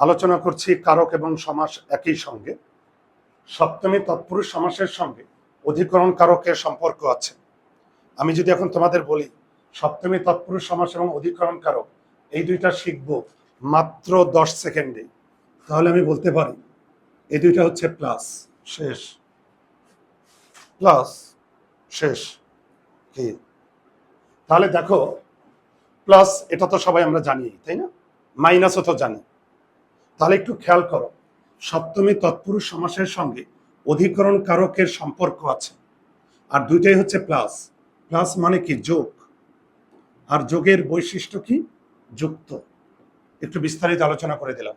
আলোচনা করছি কারক এবং সমাস একই সঙ্গে। সপ্তমী তৎপুরুষ সমাসের সঙ্গে অধিকরণ কারকের সম্পর্ক আছে। আমি যদি এখন তোমাদের বলি, সপ্তমী তৎপুরুষ সমাস এবং অধিকরণ কারক, এই দুইটা শিখব মাত্র দশ সেকেন্ডে তাহলে আমি বলতে পারি, এই দুইটা হচ্ছে প্লাস, শেষ। প্লাস, শেষ, কি? তাহলে দেখো, প্লাস এটা তো সবাই আমরা জানি, তাই না? মাইনাসও তো জানি। তাহলে একটু খেয়াল করো। সপ্তমী তৎপুরুষ সমাসের সঙ্গে অধিকরণ কারকের সম্পর্ক আছে। আর দুইটাই হচ্ছে প্লাস। প্লাস মানে কি? যোগ। আর যোগের বৈশিষ্ট্য কি? যুক্ত। একটু বিস্তারিত আলোচনা করে দিলাম।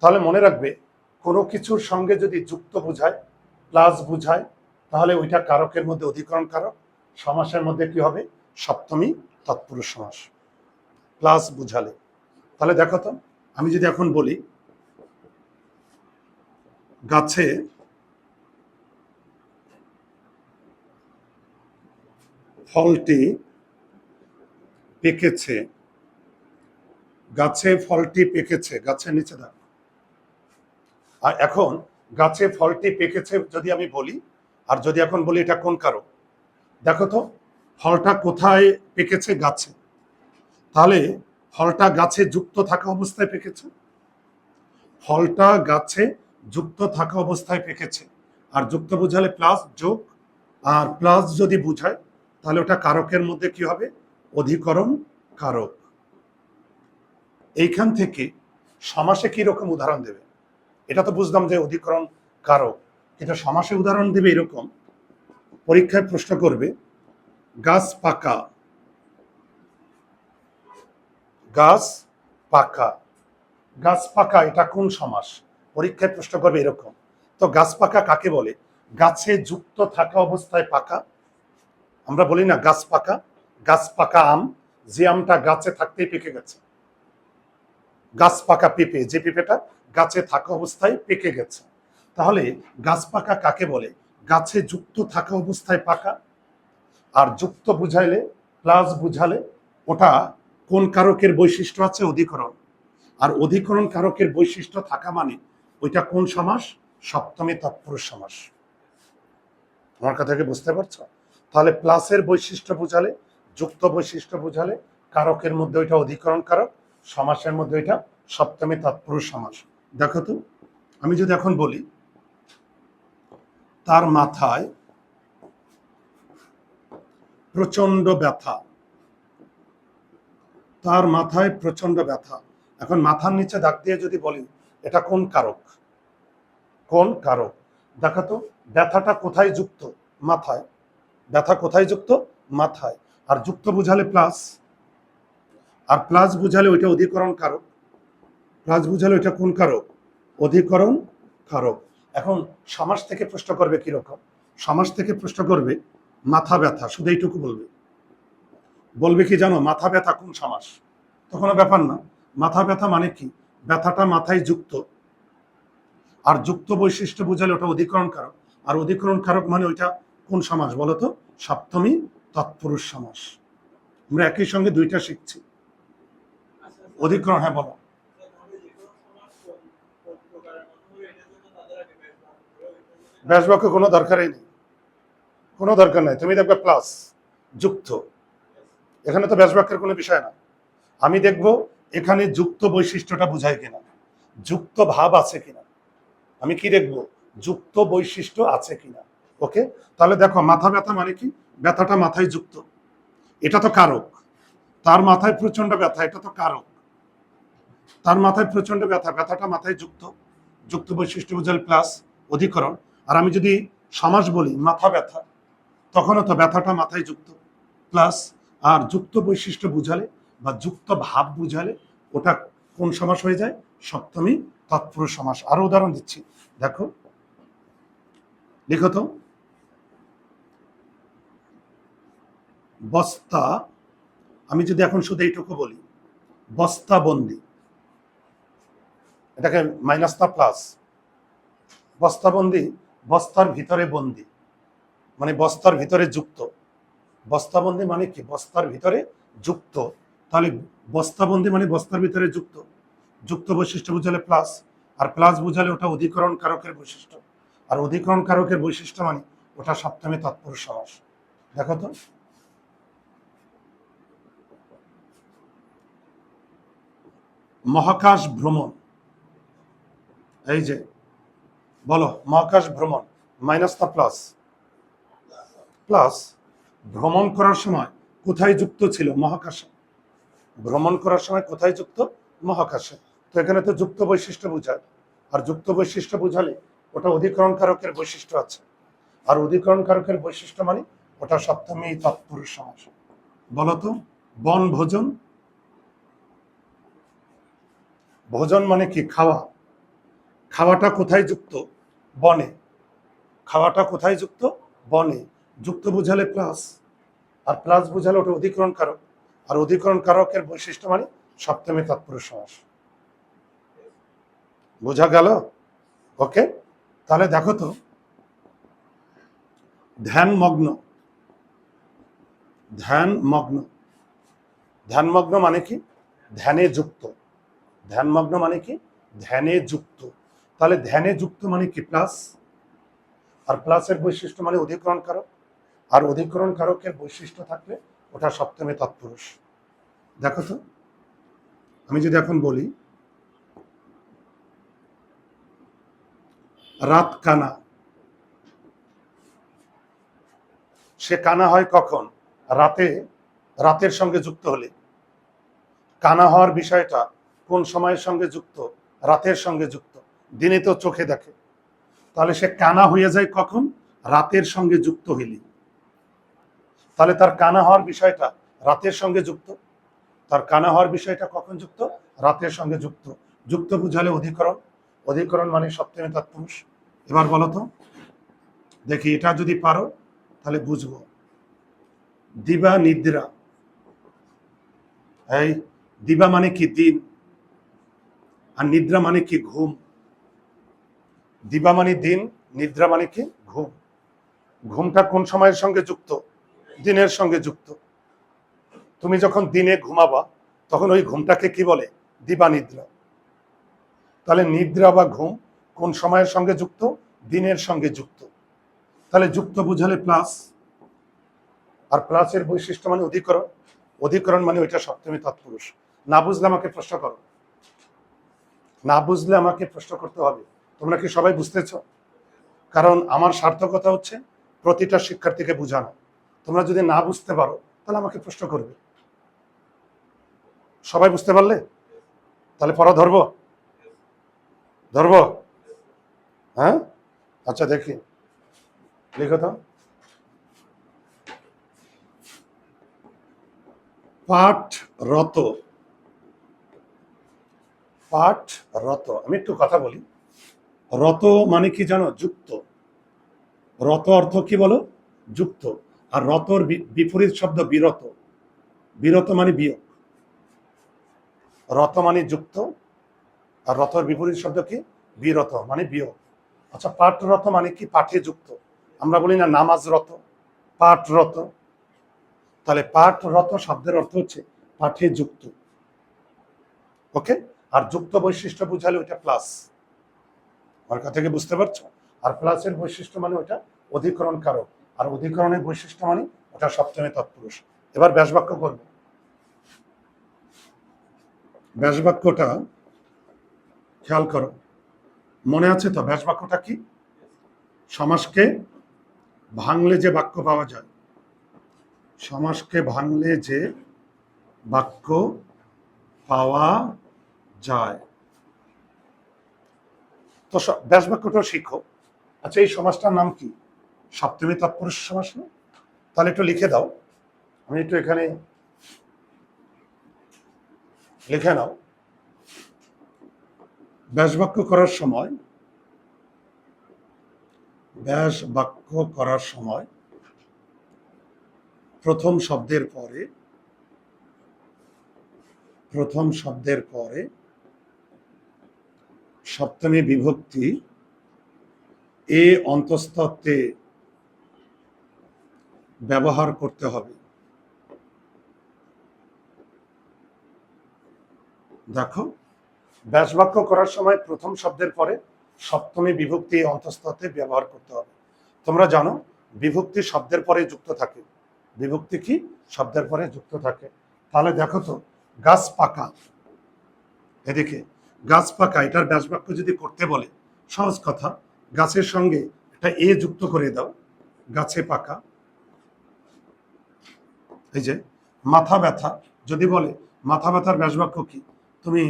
তাহলে মনে রাখবে, কোনো কিছুর সঙ্গে যদি যুক্ত বোঝায়, প্লাস বোঝায়, তাহলে ওইটা কারকের মধ্যে অধিকরণ কারক, সমাসের মধ্যে কি হবে? সপ্তমী তৎপুরুষ সমাস। প্লাস বুঝালে। তাহলে দেখো তো। আমি যদি এখন বলি, গাছে ফলটি পেকেছে, গাছে ফলটি পেকেছে, গাছের নিচে দাও আর এখন গাছে ফলটি পেকেছে যদি আমি বলি, আর যদি এখন বলি এটা কোন কারক? দেখো তো, ফলটা কোথায় পেকেছে গাছে? তাহলে ফলটা গাছে যুক্ত থাকা অবস্থায় পেকেছে। ফলটা গাছে যুক্ত থাকা অবস্থায় পেকেছে। আর যুক্ত বোঝালে প্লাস যোগ, আর প্লাস যদি বুঝায়, তাহলে ওটা কারকের মধ্যে কি হবে? অধিকরণ কারক। এইখান থেকে সমাসে কি রকম উদাহরণ দেবে? এটা তো বুঝলাম যে অধিকরণ কারক। এটা সমাসে উদাহরণ দেবে এরকম, পরীক্ষায় প্রশ্ন করবে, গাছ পাকা গাছ পাকা। গাছ পাকা, এটা কোন সমাস? পরীক্ষায় প্রশ্ন করবে এরকম। তো গাছ পাকা কাকে বলে? গাছে যুক্ত থাকা অবস্থায় পাকা? আমরা বলি না গাছ পাকা। গাছ পাকা আম, যে আমটা গাছে থাকতেই পেকে গেছে। গাছ পাকা পেঁপে, যে পেঁপেটা গাছে থাকা অবস্থায় পেকে গেছে। তাহলে গাছ পাকা কাকে বলে? গাছে যুক্ত থাকা অবস্থায় পাকা। আর যুক্ত বুঝাইলে, প্লাস বুঝালে, ওটা কোন কারকের বৈশিষ্ট্য আছে? অধিকরণ। আর অধিকরণ কারকের বৈশিষ্ট্য থাকা মানে ওইটা কোন সমাস? সপ্তমী তৎপুরুষ সমাস। আমার কথাকে বুঝতে পারছ? তাহলে প্লাসের বৈশিষ্ট্য বোঝালে, যুক্ত বৈশিষ্ট্য বোঝালে কারকের মধ্যে ওইটা অধিকরণ কারক, সমাসের মধ্যে ওইটা সপ্তমী তৎপুরুষ সমাস। দেখো তো, আমি যদি এখন বলি, তার মাথায় প্রচণ্ড ব্যথা। তার মাথায় প্রচণ্ড ব্যথা। এখন মাথার নিচে দাগ দিয়ে যদি বলি, এটা কোন কারক? কোন কারক? দেখো তো, ব্যথাটা কোথায় যুক্ত? মাথায়। ব্যথা কোথায় যুক্ত? মাথায়। আর যুক্ত বুঝালে প্লাস আর প্লাস বুঝালে ওইটা অধিকরণ কারক? প্লাস বুঝালে ওইটা কোন কারক? অধিকরণ কারক। এখন সমাজ থেকে প্রশ্ন করবে কীরকম? সমাজ থেকে প্রশ্ন করবে, মাথা ব্যথা, শুধু এইটুকু বলবে। বলবে কি জানো, মাথা ব্যথা কোন সমাস? তো কোনো ব্যাপার না। মাথা ব্যথা মানে কি? ব্যথাটা মাথায় যুক্ত। আর যুক্ত বৈশিষ্ট্য বুঝালে ওটা অধিকরণ কারক আর অধিকরণ কারক মানে ওইটা কোন সমাস বলো তো? সপ্তমী তৎপুরুষ সমাস। আমরা একই সঙ্গে দুইটা শিখছি। অধিকরণ হ্যাঁ বলো। ব্যাসবাক্য কোনো দরকারই নেই। কোনো দরকার নেই। তুমি দেখবে প্লাস যুক্ত। এখানে তো ব্যাসবাক্যের কোনো বিষয় না। আমি দেখব এখানে যুক্ত বৈশিষ্ট্যটা বোঝায় কিনা, যুক্ত ভাব আছে কিনা। আমি কি দেখব? যুক্ত বৈশিষ্ট্য আছে কিনা। ওকে? তাহলে দেখো, মাথা ব্যথা মানে কি? ব্যথাটা মাথায় যুক্ত। এটা তো কারক। তার মাথায় প্রচণ্ড ব্যথা, এটা তো কারক। তার মাথায় প্রচণ্ড ব্যথা, ব্যথাটা মাথায় যুক্ত। যুক্ত বৈশিষ্ট্য বোঝাল প্লাস অধিকরণ। আর আমি যদি সমাস বলি, মাথা ব্যথা, তখনও তো ব্যথাটা মাথায় যুক্ত। প্লাস আর যুক্ত বৈশিষ্ট্য বুঝালে বা যুক্ত ভাব বুঝালে ওটা কোন সমাস হয়ে যায়? সপ্তমী তৎপুরুষ সমাস। আরও উদাহরণ দিচ্ছি। দেখো, লিখো তো। বস্তা, আমি যদি এখন শুধু এইটুকু বলি বস্তা বন্দি এটাকে মাইনাস তা প্লাস বস্তাবন্দি, বস্তার ভিতরে বন্দি। মানে বস্তার ভিতরে যুক্ত। বস্তাবন্দি মানে কি? বস্তার ভিতরে যুক্ত। তাহলে বস্তাবন্দি মানে বস্তার ভিতরে যুক্ত। যুক্ত বৈশিষ্ট্য বুঝালে প্লাস আর প্লাস বুঝালে ওটা অধিকরণ কারকের বৈশিষ্ট্য। আর অধিকরণ কারকের বৈশিষ্ট্য মানে ওটা সপ্তমী তৎপুরুষ সমাস দেখো তো। মহাকাশ ভ্রমণ। এই যে, বলো, মহাকাশ ভ্রমণ মাইনাস না প্লাস প্লাস ভ্রমণ করার সময় কোথায় যুক্ত ছিল? মহাকাশে। ভ্রমণ করার সময় কোথায় যুক্ত? মহাকাশে। তো এখানে তো যুক্ত বৈশিষ্ট্য বোঝায়। আর যুক্ত বৈশিষ্ট্য বোঝালে ওটা অধিকরণ কারকের বৈশিষ্ট্য আছে। আর অধিকরণ কারকের বৈশিষ্ট্য মানে ওটা সপ্তমী তৎপুরুষ সমাস। বলতো, বন ভোজন। ভোজন মানে কি? খাওয়া। খাওয়াটা কোথায় যুক্ত? বনে। খাওয়াটা কোথায় যুক্ত? বনে। যুক্ত বুঝালে প্লাস। প্লাস বুঝালে ওটা অধিকরণ কারক আর অধিকরণ কারকের বৈশিষ্ট্য মানে সপ্তমী তৎপুরুষ সমাস। বোঝা গেল? ওকে তাহলে দেখো তো ধ্যান মগ্ন ধ্যান মগ্ন ধ্যান মগ্ন মানে কি? ধ্যানে যুক্ত। ধ্যান মগ্ন মানে কি? ধ্যানে যুক্ত। তাহলে ধ্যানে যুক্ত মানে কি? প্লাস আর প্লাসের বৈশিষ্ট্য মানে অধিকরণ কারক আর অধিকরণ কারকের বৈশিষ্ট্য থাকলে ওটা সপ্তমে তৎপুরুষ। দেখো তো, আমি যদি এখন বলি, রাত কানা। সে কানা হয় কখন? রাতে, রাতের সঙ্গে যুক্ত হলে। কানা হওয়ার বিষয়টা কোন সময়ের সঙ্গে যুক্ত? রাতের সঙ্গে যুক্ত। দিনে তো চোখে দেখে। তাহলে সে কানা হয়ে যায় কখন? রাতের সঙ্গে যুক্ত হইলি তাহলে তার কানা হওয়ার বিষয়টা রাতের সঙ্গে যুক্ত। তার কানা হওয়ার বিষয়টা কখন যুক্ত? রাতের সঙ্গে যুক্ত। যুক্ত বুঝালে অধিকরণ। অধিকরণ মানে সপ্তমী তৎপুরুষ। এবার বলো তো, দেখি এটা যদি পারো, তাহলে বুঝব। দিবা নিদ্রা। এই, দিবা মানে কি দিন? আর নিদ্রা মানে কি ঘুম? দিবা মানে দিন, নিদ্রা মানে কি ঘুম? ঘুমটা কোন সময়ের সঙ্গে যুক্ত? দিনের সঙ্গে যুক্ত। তুমি যখন দিনে ঘুমাবা, তখন ওই ঘুমটাকে কি বলে? দিবা নিদ্রা তাহলে নিদ্রা বা ঘুম কোন সময়ের সঙ্গে যুক্ত? দিনের সঙ্গে যুক্ত। তাহলে যুক্ত বুঝালে প্লাস। আর প্লাসের বৈশিষ্ট্য মানে অধিকরণ। অধিকরণ মানে ওইটা সপ্তমী তৎপুরুষ। না বুঝলে আমাকে প্রশ্ন করো। না বুঝলে আমাকে প্রশ্ন করতে হবে। তোমরা কি সবাই বুঝতেছ? কারণ আমার সার্থকতা হচ্ছে প্রতিটা শিক্ষার্থীকে বোঝানো। তোমরা যদি না বুঝতে পারো, তাহলে আমাকে প্রশ্ন করবে। সবাই বুঝতে পারলে? তাহলে পড়া ধরবো? ধরবো? হ্যাঁ? আচ্ছা দেখি। লিখো তো। পাঠরত। পাঠরত। আমি একটু কথা বলি। রত মানে কি জানো? যুক্ত। রত অর্থ কি বলো? যুক্ত। আর রতর বিপরীত শব্দ বিরত। বিরত মানে বিয়োগ। রত মানে যুক্ত, আর রতর বিপরীত শব্দ কি? বিরত মানে বিয়োগ। আচ্ছা পাঠরত মানে কি? পাঠে যুক্ত। আমরা বলি না নামাজরত পাঠরত তাহলে পাঠ পাঠরত শব্দের অর্থ হচ্ছে পাঠে যুক্ত। ওকে? আর যুক্ত বৈশিষ্ট্য বুঝালে ওইটা প্লাস। আমার কথা থেকে বুঝতে পারছ? আর প্লাসের বৈশিষ্ট্য মানে ওইটা অধিকরণ কারক আর অধিকরণের বৈশিষ্ট্য মানে ওটা সপ্তমী তৎপুরুষ। এবার ব্যাসবাক্য করব। ব্যাসবাক্যটা খেয়াল করো। মনে আছে তো ব্যাসবাক্যটা কি? সমাজকে ভাঙলে যে বাক্য পাওয়া যায়। সমাজকে ভাঙলে যে বাক্য পাওয়া যায়। তো ব্যাস বাক্যটাও শিখো। আচ্ছা এই সমাজটার নাম কি? সপ্তমী তৎপুরুষ সমাস না তাহলে একটু লিখে দাও। আমি একটু এখানে লিখে নাও। ব্যাস বাক্য করার সময় ব্যাস বাক্য করার সময় প্রথম শব্দের পরে, প্রথম শব্দের পরে সপ্তমী বিভক্তি এ অন্তস্তত্ত্বে ব্যবহার করতে হবে। দেখো, ব্যাস বাক্য করার সময় প্রথম শব্দের পরে সপ্তমী বিভক্তি অন্তঃস্থতে ব্যবহার করতে হবে। তোমরা জানো, বিভক্তি শব্দের পরে যুক্ত থাকে। বিভক্তি কি? শব্দের পরে যুক্ত থাকে। তাহলে দেখো তো, গাছ পাকা। এদিকে, গাছ পাকা, এটার ব্যাস বাক্য যদি করতে বলে, সহজ কথা, গাছের সঙ্গে একটা এ যুক্ত করে দাও, গাছে পাকা। এই যে মাথা ব্যথা, যদি বলে, মাথা ব্যথার ব্যাসবাক্য কি? তুমি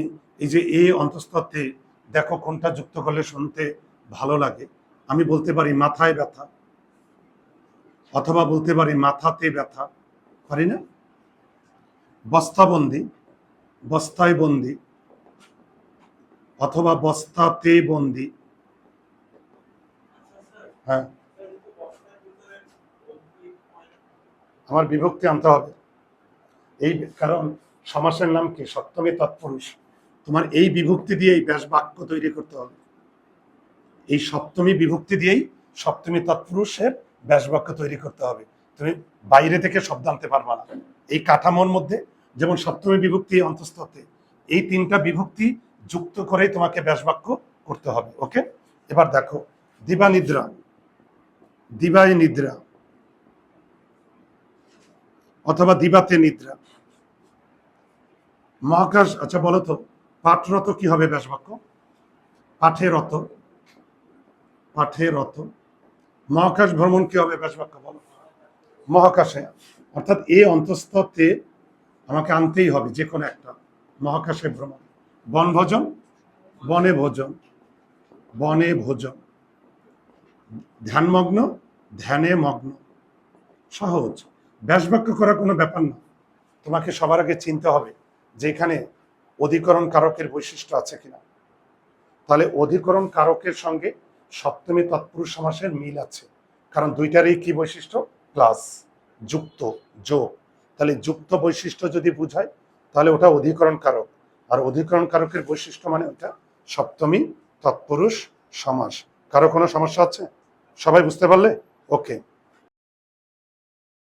এই যে এ অন্তঃস্থতে দেখো কোনটা যুক্ত করলে শুনতে ভালো লাগে। আমি বলতে পারি মাথায় ব্যথা, অথবা বলতে পারি মাথাতে ব্যথা, পারি না? বস্তাবন্দি, বস্তায় বন্দি, অথবা বস্তাতে বন্দি। হ্যাঁ। আমার বিভক্তি আনতে হবে। এই কারণ সমাসের নাম কি? সপ্তমী তৎপুরুষ। তোমার এই বিভক্তি দিয়েই ব্যাস বাক্য তৈরি করতে হবে। এই সপ্তমী বিভক্তি দিয়েই সপ্তমী তৎপুরুষের ব্যাস বাক্য তৈরি করতে হবে। তুমি বাইরে থেকে শব্দ আনতে পারবা না। এই কাঠামোর মধ্যে যেমন সপ্তমী বিভক্তি অন্তঃস্থতে, এই তিনটা বিভক্তি যুক্ত করেই তোমাকে ব্যাস বাক্য করতে হবে। ওকে? এবার দেখো, দিবা নিদ্রা। দিবায় নিদ্রা। অথবা দিবাতে নিদ্রা। মহাকাশ আচ্ছা বলো তো, পাঠরত কি হবে ব্যাসবাক্য? পাঠে রত পাঠে রত। মহাকাশ ভ্রমণ কি হবে ব্যাসবাক্য, বলো। মহাকাশে, অর্থাৎ এ অন্তঃস্থতে আমাকে আনতেই হবে যে কোনো একটা। মহাকাশে ভ্রমণ। বনভোজন বনে ভোজন বনে ভোজন। ধ্যানমগ্ন, ধ্যানে মগ্ন। সহজ। ব্যাসবাক্য করা কোনো ব্যাপার না। তোমাকে সবার আগে চিনতে হবে যে এখানে অধিকরণ কারকের বৈশিষ্ট্য আছে কিনা। তাহলে অধিকরণ কারকের সঙ্গে সপ্তমী তৎপুরুষ সমাসের মিল আছে। কারণ দুইটারই কি বৈশিষ্ট্য? প্লাস, যুক্ত, যোগ। তাহলে যুক্ত বৈশিষ্ট্য যদি বুঝায়, তাহলে ওটা অধিকরণ কারক। আর অধিকরণ কারকের বৈশিষ্ট্য মানে ওটা সপ্তমী তৎপুরুষ সমাস। কারও কোনো সমস্যা আছে? সবাই বুঝতে পারলে? ওকে।